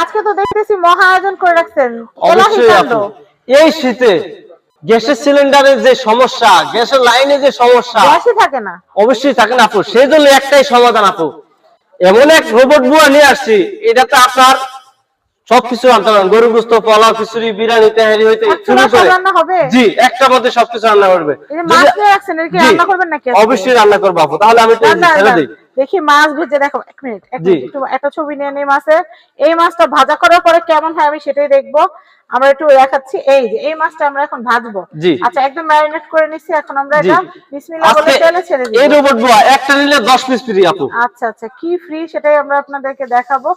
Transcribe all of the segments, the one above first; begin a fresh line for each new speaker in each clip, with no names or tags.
আজকে তো দেখতেছি মহা আয়োজন করে রাখছেন।
অবশ্যই এই শীতে গ্যাসের সিলিন্ডারের যে সমস্যা গ্যাসের লাইনে যে সমস্যা
গ্যাসই থাকে না।
অবশ্যই থাকে না আপু। সেই জন্য একটাই সমাধান আপু। এমন এক রোবট বুয়া নিয়ে আসছি এটাতে আপনার সবকিছু আনতে পারেন গরু গুস্ত পোলাও খিচুড়ি বিরিয়ানি তেহারি হইতে শুরু করে। জি একটা মধ্যে সবকিছু রান্না করবে। অবশ্যই রান্না করব আপু। তাহলে আমি ছেড়ে দিই।
দেখি মাছ ভেজে দেখো এক মিনিট এক মিনিট একটু একটা ছবি নিয়ে নিই মাছের। এই মাছটা ভাজা করার পরে কেমন হয় আমি সেটাই দেখব। আমরা একটু দেখাচ্ছি। এই যে এই মাছটা আমরা এখন ভাজবো। আচ্ছা একদম ম্যারিনেট করে নিচ্ছি এখন আমরা এটা বিসমিল্লাহ বলে তেলে ছেড়ে
দিই
এই
রোবট বুয়া একটা নিলে দশ পিস ফ্রি আপু।
আচ্ছা আচ্ছা কি ফ্রি সেটাই আমরা আপনাদেরকে দেখাবো।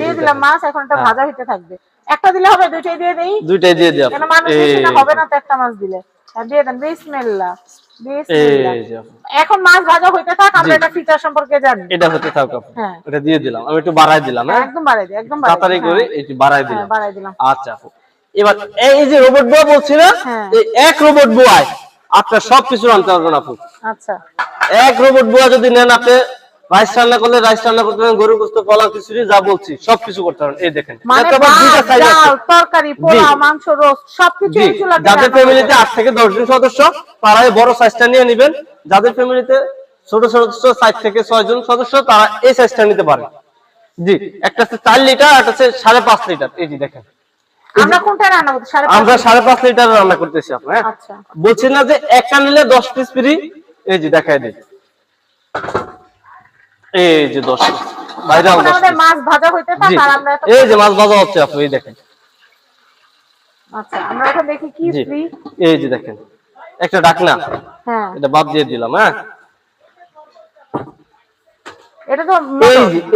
দিয়ে দিলাম মাছ এখন এটা
হ্যাঁ।
ভাজা হইতে থাকবে। একটা দিলে হবে দুইটাই দিয়ে দেই।
দুইটাই দিয়ে দিই
কেন মানুষ হবে না তো একটা মাছ দিলে। হ্যাঁ, দিয়ে দেন বিসমিল্লাহ। এখন মাছ ভাজা হইতে থাক আমরা এটা ফিচার সম্পর্কে জানি।
এটা হতে থাক
হ্যাঁ।
এটা দিয়ে দিলাম। আমি একটু বাড়াই দিলাম হ্যাঁ?
একদম বাড়াই দিই একদম
তাড়াতাড়ি করে। একটু বাড়াই
হ্যাঁ,
দিলাম।
বাড়াই দিলাম।
আচ্ছা এবার এই যে রোবট বুয়া
বলছিল।
এই এক রোবট বুয়ায় আপনার সবকিছু আনতে পারবেন আপু।
আচ্ছা।
এক রোবট বুয়া যদি নেন আপনি রাইস রান্না করলে রাইস রান্না করতে পারেন গরু গোস্ত খিচুড়ি যা বলছি সবকিছু করতে পারেন। এই দেখেন
মানে তরকারি মাংস রোস্ট সবকিছু
যাদের ফ্যামিলিতে আট থেকে দশ জন সদস্য তারা এই বড় সাইজটা নিয়ে নেবেন। যাদের ফ্যামিলিতে ছোট থেকে ছয় জন সদস্য তারা এই সাইজটা নিতে পারে। জি একটা হচ্ছে চার লিটার একটা হচ্ছে সাড়ে পাঁচ লিটার এই যে দেখেন।
আমরা কোনটা রান্না করতে সাড়ে পাঁচ
আমরা সাড়ে পাঁচ লিটার রান্না করতেছি আপনার হ্যাঁ?
আচ্ছা।
বলছি না যে একটা নিলে দশ পিস ফ্রি এই যে দেখাই দিই। এই যে দশ ভাইরাল।
মাছ ভাজা হইতে থাক আর আমরা
এই যে মাছ ভাজা হচ্ছে আপনি এই দেখেন।
আচ্ছা আমরা এখন দেখি কি ফ্রি
এই যে দেখেন একটা ডাকনা।
হ্যাঁ।
এটা বাদ দিয়ে দিলাম হ্যাঁ।
এটা তো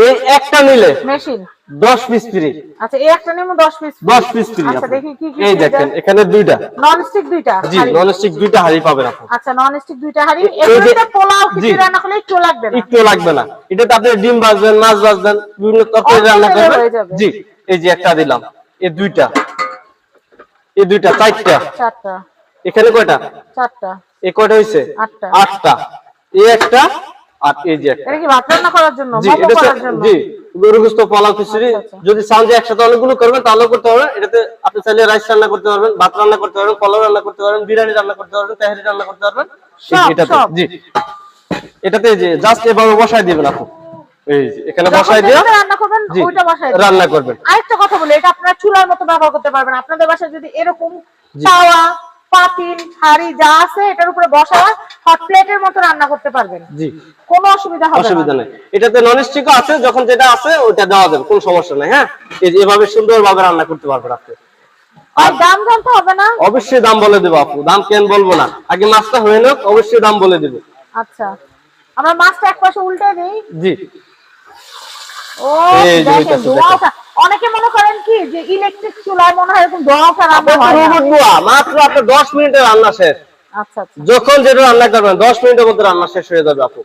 এই একটা নিলে।
মেশিন।
দশ পিস ফ্রি
আচ্ছা এই একটা নিমু 10 পিস
দশ পিস ফ্রি
আচ্ছা দেখি কি কি
এই দেখেন এখানে দুইটা।
নন স্টিক দুইটা
জি। নন স্টিক দুইটা হাড়ি পাবেন আপনি
আচ্ছা নন স্টিক দুইটা হাড়ি। এগুলোতে পোলাও। খিচুড়ি রান্না করলে একটু লাগবে না।
একটু লাগবে না। এটাতে আপনি ডিম ভাজবেন মাছ ভাজবেন বিভিন্ন তরকারি রান্না করবেন। জি এই যে একটা দিলাম। এই দুইটা। এই দুইটা চারটা।
চারটা।
এখানে কয়টা?
চারটা।
এই কয়টা হইছে?
আটটা।
আটটা। এই একটা আর এই যে একটা।
এটা কি ভাত রান্না করার জন্য? মোমো করার জন্য?
জি। গরু গোস্ত পোলাও খিচুড়ি।
আচ্ছা, আচ্ছা।
যদি চান যে একসাথে অনেকগুলো করবেন তাহলেও করতে পারবেন। এটাতে আপনি চাইলে রাইস রান্না করতে পারবেন ভাত রান্না করতে পারবেন পোলাও রান্না করতে পারবেন বিরিয়ানি রান্না করতে পারবেন তেহারি রান্না করতে পারবেন। এটাতে জি। এটাতে যে জাস্ট এভাবে দিবেন আপু। এই এখানে দিয়ে
রান্না করবেন ওইটা বসায়
রান্না করবেন।
আরেকটা কথা বলি এটা আপনারা চুলার মতো ব্যবহার করতে পারবেন। আপনাদের বাসায় যদি এরকম
জি।
তাওয়া পাতিল হাড়ি যা আছে এটার উপরে বসা হট প্লেটের মতো রান্না করতে পারবেন।
জি।
কোনো অসুবিধা হবে
অসুবিধা নেই। এটাতে নন স্টিকও আছে যখন যেটা আছে ওইটা দেওয়া যাবে কোনো সমস্যা নেই হ্যাঁ? এই যে এভাবে সুন্দরভাবে রান্না করতে পারবেন আপনি।
আর দাম জানতে হবে না?
অবশ্যই দাম বলে দেবো আপু দাম কেন বলব না। আগে মাছটা হয়ে হোক অবশ্যই দাম বলে দেবো।
আচ্ছা। আমরা মাছটা এক পাশে উল্টে দিই।
জি।
ও দেখেন ধোঁয়া। অনেকে মনে করেন কি যে ইলেকট্রিক চুলায় মনে হয় এরকম ধোঁয়া ওঠা রান্না হয়
মাত্র আপনার দশ মিনিটে রান্না শেষ।
আচ্ছা আচ্ছা।
যখন যেটা রান্না করবেন দশ মিনিটের মধ্যে রান্না শেষ হয়ে যাবে আপু।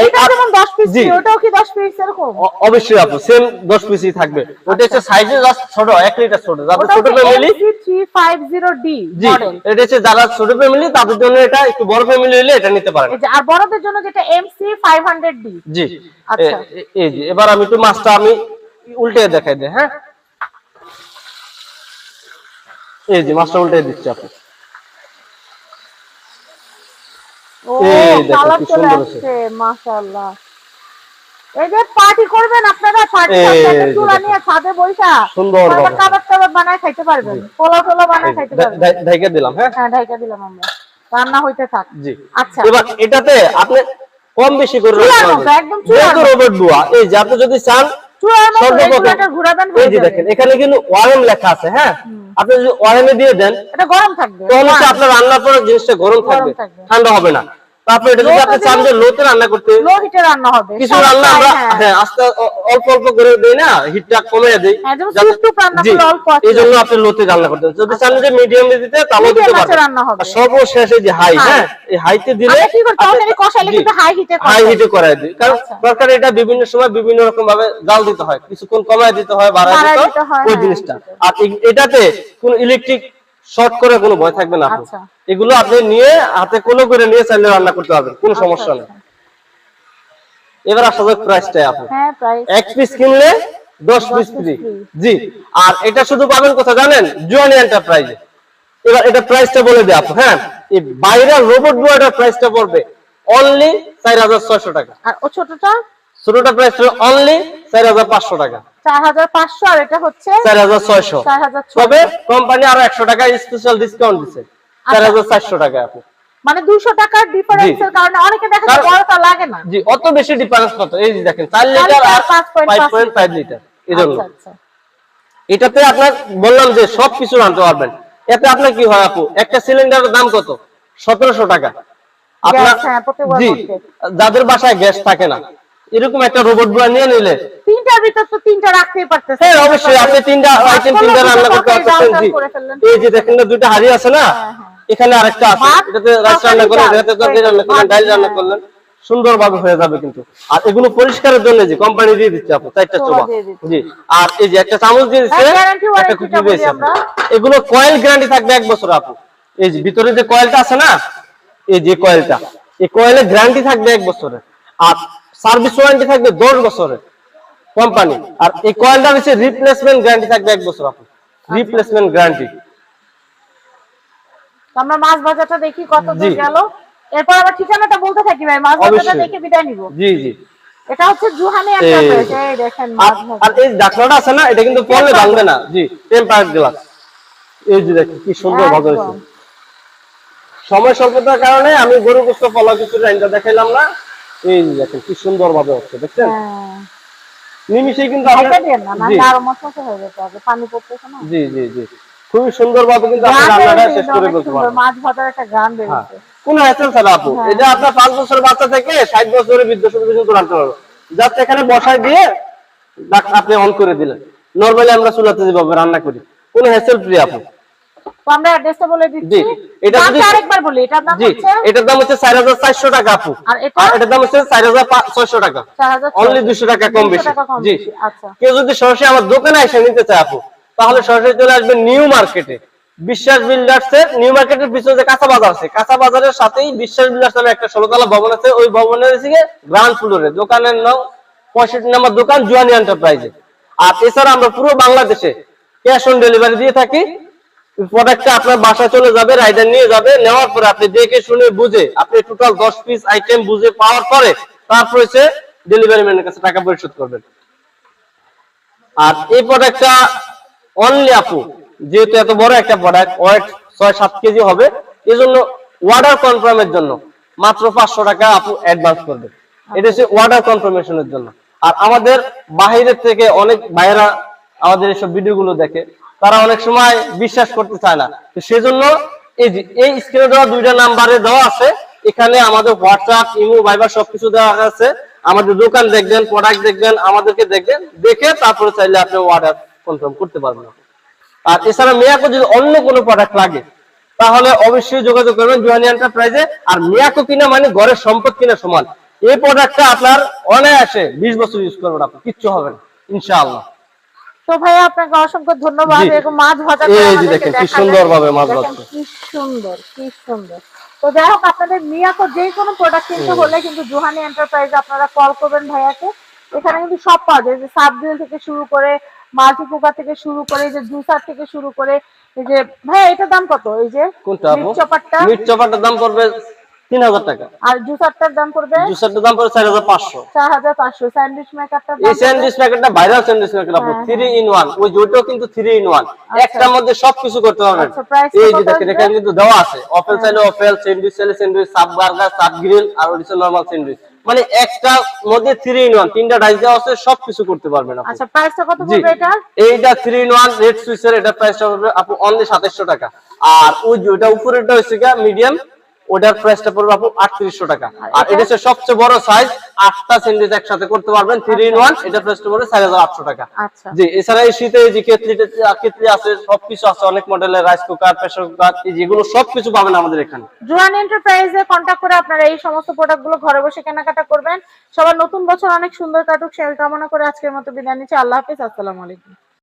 এটা
আপ-
যেমন 10 পিস
জি।
ওটাও কি 10 পিস এরকম?
অ- অবশ্যই আপু সেম দশ পিসই থাকবে। ওটা হচ্ছে সাইজে জাস্ট ছোট এক লিটার ছোট যাদের ছোট ফ্যামিলি জি এটা হচ্ছে যারা ছোট ফ্যামিলি তাদের জন্য এটা একটু বড় ফ্যামিলি হলে এটা নিতে পারেন।
আর বড়দের জন্য যেটা MC500D
জি।
আচ্ছা।
এ- এ- এই যে এবার আমি একটু মাছটা আমি উল্টে দেখাই দিই হ্যাঁ? এই যে মাছটা উল্টে দিচ্ছি আপু
ও
এই দেখো কি সুন্দর আছে।
মাশাআল্লাহ। এই যে পার্টি করবেন আপনারা পার্টি
এই
চুলা নিয়ে ছাদে বইসা।
সুন্দর
তারপর
বাবা।
বানায় খাইতে পারবেন। পোলাও টোলাও বানায় খাইতে পারবেন।
ঢেকে দিলাম হ্যাঁ?
হ্যাঁ ঢাইকা দিলাম আমরা। রান্না হইতে থাক।
জি।
আচ্ছা।
এবার এটাতে আপনি কম বেশি করে।
একদম
রোবট এই যে আপনি যদি চান
হয়ে।
দেখেন এখানে কিন্তু লেখা আছে হ্যাঁ? আপনি যদি ওয়ারেনে দিয়ে দেন
এটা গরম থাকবে।
তাহলে আপনার রান্নার পরে জিনিসটা গরম থাকবে। ঠান্ডা হবে না। তারপর এটা যদি আপনি চান যে লোতে রান্না করতে
লো হিটে রান্না হবে।
কিছু রান্না আমরা
হ্যাঁ।
হ্যাঁ আস্তে অল্প অল্প করে দেই না হিটটা কমিয়ে দেই
হ্যাঁ।
এই জন্য আপনি লোতে রান্না করতে যদি চান যে মিডিয়াম দিতে তাহলে দিতে
হবে।
আর যে হাই হ্যাঁ এই হাইতে দিলে
কি কষাইলে কিন্তু হাই হিটে
হাই হিটে দিই। কারণ
আচ্ছা।
এটা বিভিন্ন সময় বিভিন্ন রকম ভাবে জাল দিতে হয়। কিছুক্ষণ কমায় দিতে হয় বাড়ায় দিতে
হয়,
ওই
হ্যাঁ,
জিনিসটা। আর এটাতে কোনো ইলেকট্রিক শর্ট করে কোনো ভয় থাকবে না।
আচ্ছা।
এগুলো আপনি নিয়ে হাতে কোনো করে নিয়ে চাইলে রান্না করতে পারবেন কোনো
আচ্ছা,
সমস্যা নেই। এবার আসা যাক প্রাইসটাই আপু
হ্যাঁ প্রাইস
এক পিস কিনলে দশ পিস ফ্রি জি আর এটা শুধু পাবেন কোথায় জানেন? জুয়ানি এন্টারপ্রাইজে এবার এটা প্রাইসটা বলে দেয় আপু হ্যাঁ? এই বাইরের রোবট বুয়াটার প্রাইসটা পড়বে অনলি চার হাজার ছয়শো টাকা।
আর ও ছোটটা?
ছোটটা প্রাইস হলো অনলি চার হাজার পাঁচশো টাকা।
চার হাজার পাঁচশো আর এটা হচ্ছে
চার হাজার ছয়শো।
চার
তবে কোম্পানি আরও একশো টাকা স্পেশাল ডিসকাউন্ট দিচ্ছে চার হাজার চারশো টাকা আপু
মানে দুইশো টাকার ডিফারেন্সের কারণে অনেকে দেখা যায়
কারণ-
বড়টা লাগে না।
জি অত বেশি ডিফারেন্স কত এই যে দেখেন চার লিটার
লিটার
আর
পাঁচ পয়েন্ট
ফাইভ
পাঁচ
পয়েন্ট ফাইভ লিটার এই জন্য
আচ্ছা আচ্ছা।
এটাতে আপনার বললাম যে সবকিছু আনতে পারবেন। এতে আপনার কি হয় আপু? একটা সিলিন্ডারের দাম কত? সতেরোশো টাকা। আপনার
হ্যাঁ,
জি যাদের বাসায় গ্যাস থাকে না। এরকম একটা রোবট বয় নিয়ে নিলে
তিনটার ভিতর তো তিনটা রাখতেই পারতেছে
হ্যাঁ অবশ্যই আপনি তিনটা আইটেম তিনটা রান্না করতে পারতেছেন জি। এই যে দেখেন না দুইটা হাড়ি আছে না?
হ্যাঁ, হ্যাঁ।
এখানে আরেকটা আছে। এটাতে রাইস রান্না করলেন এটাতে তরকারি রান্না করলেন ডাল রান্না
হ্যাঁ।
করলেন। সুন্দরভাবে হয়ে যাবে কিন্তু। আর এগুলো পরিষ্কারের জন্য যে কোম্পানি দিয়ে দিচ্ছে আপু চারটা চোবা। জি। আর এই যে একটা চামচ দিয়ে দিচ্ছে একটা কুচি দিয়েছে। এগুলো কয়েল গ্যারান্টি থাকবে এক বছর আপু। এই যে ভিতরে যে কয়েলটা আছে না এই যে কয়েলটা এই কয়েলের গ্যারান্টি থাকবে এক বছরের আর সার্ভিস ওয়ারেন্টি থাকবে দশ বছরের কোম্পানি আর এই কয়েলটা হচ্ছে রিপ্লেসমেন্ট গ্যারান্টি থাকবে এক বছর আপু। রিপ্লেসমেন্ট গ্যারান্টি
আমরা মাছ ভাজাটা দেখি কত দূর গেল। এরপর আবার ঠিকানাটা বলতে থাকি ভাই মাছ ভাজাটা দেখে বিদায় নিব।
জি জি।
এটা হচ্ছে জুহানি একটা
যে।
এই দেখেন মাছ
আর এই ঢাকনাটা আছে না এটা কিন্তু পড়লে ভাঙবে না। জি টেম্পার গ্লাস। এই যে দেখেন কি সুন্দর ভাবে হয়েছে। সময় স্বল্পতার কারণে আমি গরু গোস্ত ফলা কিছু দেখাইলাম না এই যে দেখেন কি সুন্দর ভাবে হচ্ছে দেখছেন?
হ্যাঁ।
নিমিশেই কিন্তু
ঢাকা না,
জি।
নাহলে আরও মশমশে হয়ে যেতে হবে, পানি পড়তেছে না।
জি জি জি। খুবই সুন্দর ভাবে কিন্তু আপনি রান্নাটা শেষ করে
অনেক
ফেলতে
মাছ ভাজার একটা গান
হ্যাঁ। কোন হ্যাসেল ছাড়া আপু
হ্যাঁ।
এটা আপনার পাঁচ বছরের বাচ্চা থেকে ষাট বছরের বৃদ্ধ রাখতে যাতে এখানে বসায় দিয়ে আপনি অন করে দিলেন। নর্মালি আমরা চুলাতে যেভাবে রান্না করি। কোন হ্যাসেল ফ্রি আপু।
আমরা অ্যাড্রেসটা বলে দিচ্ছি।
এটা যদি-
আরেকবার বলি এটার দাম হচ্ছে
এটার দাম টাকা আপু।
আর
এটার দাম হচ্ছে চার হাজার ছয়শো টাকা। অনলি দুশো টাকা কম বেশি। জি।
আচ্ছা।
কেউ যদি সরাসরি আমার দোকানে এসে নিতে চায় আপু তাহলে সরাসরি চলে আসবে নিউ মার্কেটে। বিশ্বাস বিল্ডার্স এর নিউ মার্কেটের পিছনে যে কাঁচা বাজার আছে, কাঁচা বাজারের সাথেই বিশ্বাস বিল্ডার্স নামে একটা ষোলতলা ভবন আছে, ওই ভবনের দিকে গ্রাউন্ড ফ্লোরে, দোকানের নাম পঁয়ষট্টি নাম্বার দোকান জুয়ানি এন্টারপ্রাইজে। আর এছাড়া আমরা পুরো বাংলাদেশে ক্যাশ অন ডেলিভারি দিয়ে থাকি। প্রোডাক্টটা আপনার বাসা চলে যাবে, রাইডার নিয়ে যাবে, নেওয়ার পরে আপনি দেখে শুনে বুঝে, আপনি টোটাল দশ পিস আইটেম বুঝে পাওয়ার পরে তারপর হচ্ছে ডেলিভারি ম্যানের কাছে টাকা পরিশোধ করবেন। আর এই প্রোডাক্টটা অনলি আপু যেহেতু এত বড় একটা প্রোডাক্ট ছয় সাত কেজি হবে এই জন্য কনফার্মের জন্য মাত্র পাঁচশো টাকা আপু অ্যাডভান্স করবে। এটা হচ্ছে কনফার্মেশনের জন্য। আর আমাদের বাহিরের থেকে অনেক আমাদের এইসব ভিডিওগুলো দেখে, তারা অনেক সময় বিশ্বাস করতে চায় না। তো সেজন্য এই যে, এই স্ক্রিনে দেওয়া দুইটা নাম্বারে দেওয়া আছে। এখানে আমাদের হোয়াটসঅ্যাপ ইমো ভাইবার সবকিছু দেওয়া আছে। আমাদের দোকান দেখবেন প্রোডাক্ট দেখবেন, আমাদেরকে দেখবেন, দেখে তারপরে চাইলে আপনি অর্ডার কনফার্ম করতে পারবেন আর এছাড়া মিয়াকো যদি অন্য কোনো প্রোডাক্ট লাগে তাহলে অবশ্যই যোগাযোগ করবেন জুহানি এন্টারপ্রাইজে আর মিয়াকো কিনা মানে ঘরের সম্পদ কিনা সমান। এই প্রোডাক্টটা আপনার অনায়াসে বিশ বছর ইউজ করবেন আপনি কিচ্ছু হবে না ইনশাআল্লাহ।
তো ভাইয়া আপনাকে অসংখ্য ধন্যবাদ। এরকম মাছ ভাজা
এই যে দেখেন, কি
দেখালেন।
সুন্দরভাবে মাছ ভাজছে।
কি সুন্দর কি সুন্দর। তো যাই হোক আপনাদের মিয়াকো যে কোনো প্রোডাক্ট কিনতে হলে কিন্তু জুহানি এন্টারপ্রাইজ আপনারা কল করবেন ভাইয়াকে। এখানে কিন্তু সব পাওয়া যায় যে সাব গ্রিল থেকে শুরু করে মাল্টি কুকার থেকে শুরু করে এই যে জুসার থেকে শুরু করে এই যে ভাইয়া এটার দাম কত? এই যে
কোনটা
মিট চপারটা?
মিট চপারটার দাম পড়বে তিন হাজার টাকা।
আর জুসারটার দাম পড়বে?
জুসারটার দাম পড়বে চার হাজার পাঁচশো।
চার হাজার পাঁচশো। স্যান্ডউইচ মেকারটার
এই
দাম
স্যান্ডউইচ প্যাকেটটা ভাইরাল স্যান্ডউইচ প্যাকেট আপু
হ্যাঁ,
থ্রি ইন ওয়ান ওই জুইটাও কিন্তু থ্রি ইন ওয়ান একটার মধ্যে সবকিছু করতে পারবেন
আচ্ছা,
এই যে দেখেন এখানে কিন্তু দেওয়া আছে। অফেল চাইলে অফেল স্যান্ডউইচ চাইলে sandwich sub burger sub grill আর ওডিসে নরমাল স্যান্ডউইচ। মানে একটা মধ্যে থ্রি ইন ওয়ান তিনটা ডাইস দেওয়া আছে সবকিছু করতে পারবেন আপনি।
আচ্ছা প্রাইসটা কত
হবে
পড়বে এটা
এইটা three in one red switcher এটা প্রাইসটা পড়বে আপু অনলি 2700 টাকা। আর ওই যে ওটা উপরেরটা হচ্ছে কি মিডিয়াম ওটার প্রাইসটা পড়বে আপু আটত্রিশশো টাকা। আর এটা হচ্ছে সবচেয়ে বড় সাইজ আটটা স্যান্ডউইচ একসাথে করতে পারবেন থ্রি ইন ওয়ান এটা প্রাইসটা পড়বে চার হাজার আটশো টাকা।
আচ্ছা।
জি এছাড়া এই শীতে যে কেতলি কেতলি আছে সবকিছু আছে অনেক মডেলের রাইস কুকার প্রেসার কুকার যেগুলো সবকিছু পাবেন আমাদের এখানে।
জুয়ান এন্টারপ্রাইজে কন্ট্যাক্ট করে আপনারা এই সমস্ত প্রোডাক্টগুলো ঘরে বসে কেনাকাটা করবেন। সবার নতুন বছর অনেক সুন্দর কাটুক সেল কামনা করে আজকের মতো বিদায় নিচ্ছি। আল্লাহ হাফিজ আসসালামু আলাইকুম।